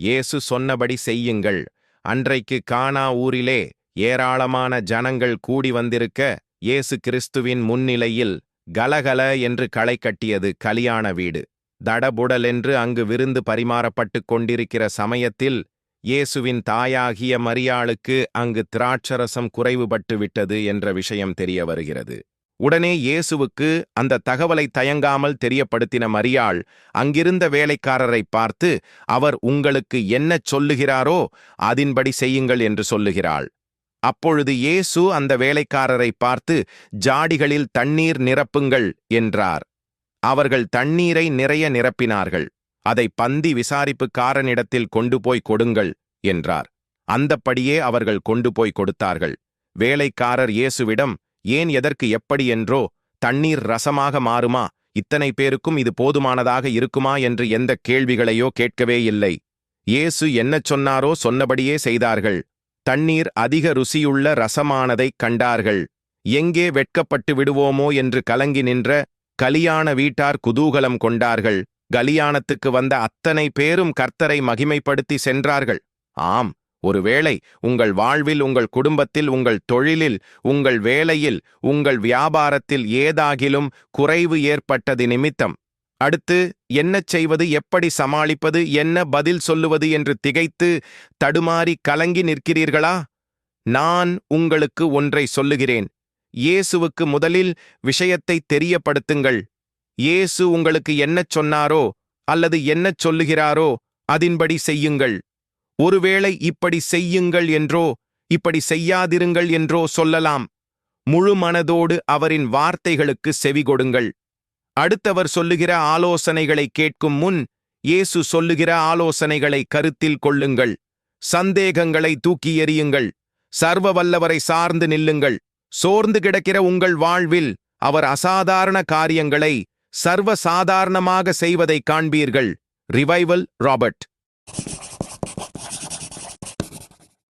இயேசு சொன்னபடி செய்யுங்கள். அன்றைக்கு கானா ஊரிலே ஏராளமான ஜனங்கள் கூடி வந்திருக்க இயேசு கிறிஸ்துவின் முன்னிலையில் கலகல என்று களை கட்டியது கலியாண வீடு. தடபுடலென்று அங்கு விருந்து பரிமாறப்பட்டுக் கொண்டிருக்கிற சமயத்தில் இயேசுவின் தாயாகிய மரியாளுக்கு அங்கு திராட்சரசம் குறைவுபட்டு விட்டது என்ற விஷயம் தெரிய வருகிறது. உடனே இயேசுவுக்கு அந்த தகவலை தயங்காமல் தெரியப்படுத்தின மரியாள் அங்கிருந்த வேலைக்காரரை பார்த்து அவர் உங்களுக்கு என்ன சொல்லுகிறாரோ அதின்படி செய்யுங்கள் என்று சொல்லுகிறாள். அப்பொழுது இயேசு அந்த வேலைக்காரரை பார்த்து ஜாடிகளில் தண்ணீர் நிரப்புங்கள் என்றார். அவர்கள் தண்ணீரை நிறைய நிரப்பினார்கள். அதை பந்தி விசாரிப்புக்காரனிடத்தில் கொண்டு போய் கொடுங்கள் என்றார். அந்தப்படியே அவர்கள் கொண்டு போய் கொடுத்தார்கள். வேலைக்காரர் இயேசுவிடம் ஏன் எதற்கு எப்படி என்றோ தண்ணீர் ரசமாக மாறுமா? இத்தனை பேருக்கும் இது போதுமானதாக இருக்குமா என்று எந்த கேள்விகளையோ கேட்கவே இல்லை. இயேசு என்ன சொன்னாரோ சொன்னபடியே செய்தார்கள். தண்ணீர் அதிக ருசியுள்ள ரசமானதைக் கண்டார்கள். எங்கே வெட்கப்பட்டு விடுவோமோ என்று கலங்கி நின்ற கலியாண வீட்டார் குதூகலம் கொண்டார்கள். கலியாணத்துக்கு வந்த அத்தனை பேரும் கர்த்தரை மகிமைப்படுத்தி சென்றார்கள். ஆம் ஒருவேளை உங்கள் வாழ்வில் உங்கள் குடும்பத்தில் உங்கள் தொழிலில் உங்கள் வேலையில் உங்கள் வியாபாரத்தில் ஏதாகிலும் குறைவு ஏற்பட்டது நிமித்தம். அடுத்து என்ன செய்வது எப்படி சமாளிப்பது என்ன பதில் சொல்லுவது என்று திகைத்து தடுமாறி கலங்கி நிற்கிறீர்களா? நான் உங்களுக்கு ஒன்றை சொல்லுகிறேன். இயேசுவுக்கு முதலில் விஷயத்தை தெரியப்படுத்துங்கள். இயேசு உங்களுக்கு என்ன சொன்னாரோ அல்லது என்னச் சொல்லுகிறாரோ அதின்படி செய்யுங்கள். ஒருவேளை இப்படி செய்யுங்கள் என்றோ இப்படி செய்யாதிருங்கள் என்றோ சொல்லலாம். முழு மனதோடு அவரின் வார்த்தைகளுக்கு செவிகொடுங்கள் அடுத்தவர் சொல்லுகிற ஆலோசனைகளை கேட்கும் முன் இயேசு சொல்லுகிற ஆலோசனைகளை கருத்தில் கொள்ளுங்கள். சந்தேகங்களை தூக்கி எறியுங்கள். சர்வ வல்லவரை சார்ந்து நில்லுங்கள். சோர்ந்து கிடக்கிற உங்கள் வாழ்வில் அவர் அசாதாரண காரியங்களை சர்வ சாதாரணமாக செய்வதை காண்பீர்கள். Revival Robert.